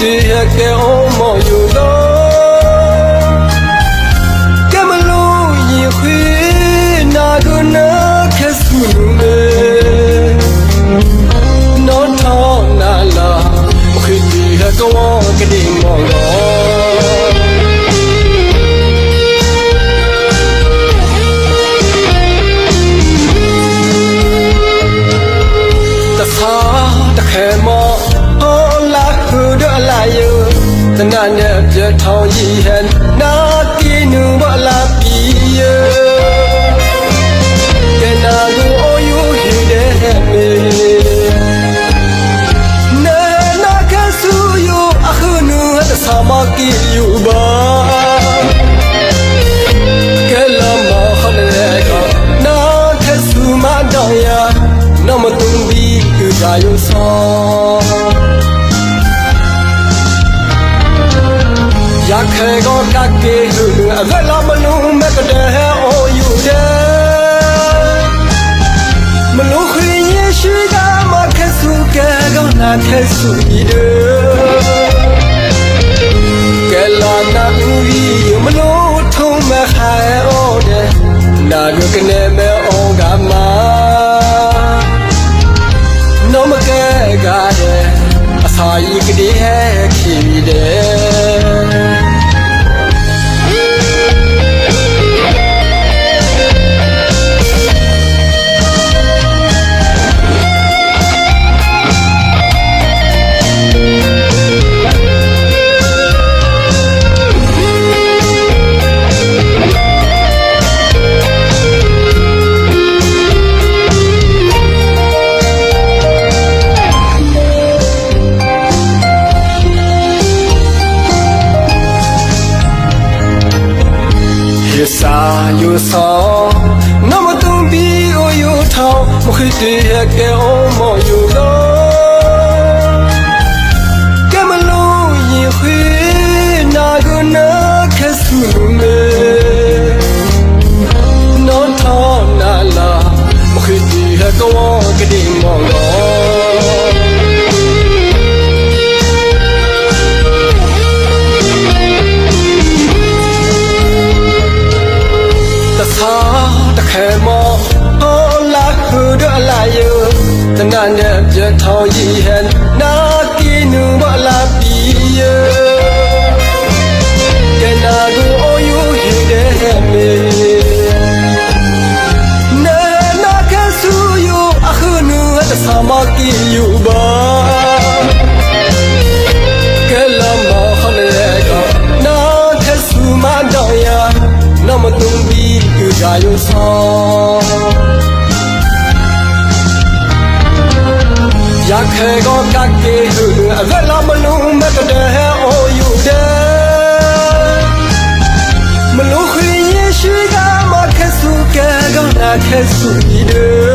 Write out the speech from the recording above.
ကဲအောင်မော်ယူတော့ကမလို့ရင်ခွေနာကနာခက်ဆူမေနောထောနာလာခီတီဟကောကဒီမော်တော့တခါတခဲမောဟောလာခုဒ လာယတနာနဲ့ပြထောင်းရီဟန်နာကီနူဘလာပီယကနာကူအိုယိုဟီတဲ့မေနာနာကဆူယအခုနူတဆာမကီယူဘာကလမခနဲ့ကနာခဆူမတောင်ရနမတုံဘီကရာယဆော ရခဲကောကကေလူအဖလာမလုံးမကတဲ့အိုယူတဲ့မလို့ခရင်ရရှိကမခဆူကကောနာခဆူဤတဲ့ကလာနာဦးရီမလို့ထုံးမခိုင်အော်တဲ့နာရကနေမဲအောင်ကမာနောမကဲကားတဲ့အစာရီကလေးဟဲခီတဲ့ ရစာယိုဆောနမတုံဘီအိုယိုထောင်းမခိတေရကဲအောင်မော်ယိုလောကမလို့ရင်ခွေနာကနာခဆူမေနောထောင်းနာလာမခိတေရကောကဒီမော်လော တနာနဲ့ပြထောင်းရီ ကနာခဆူ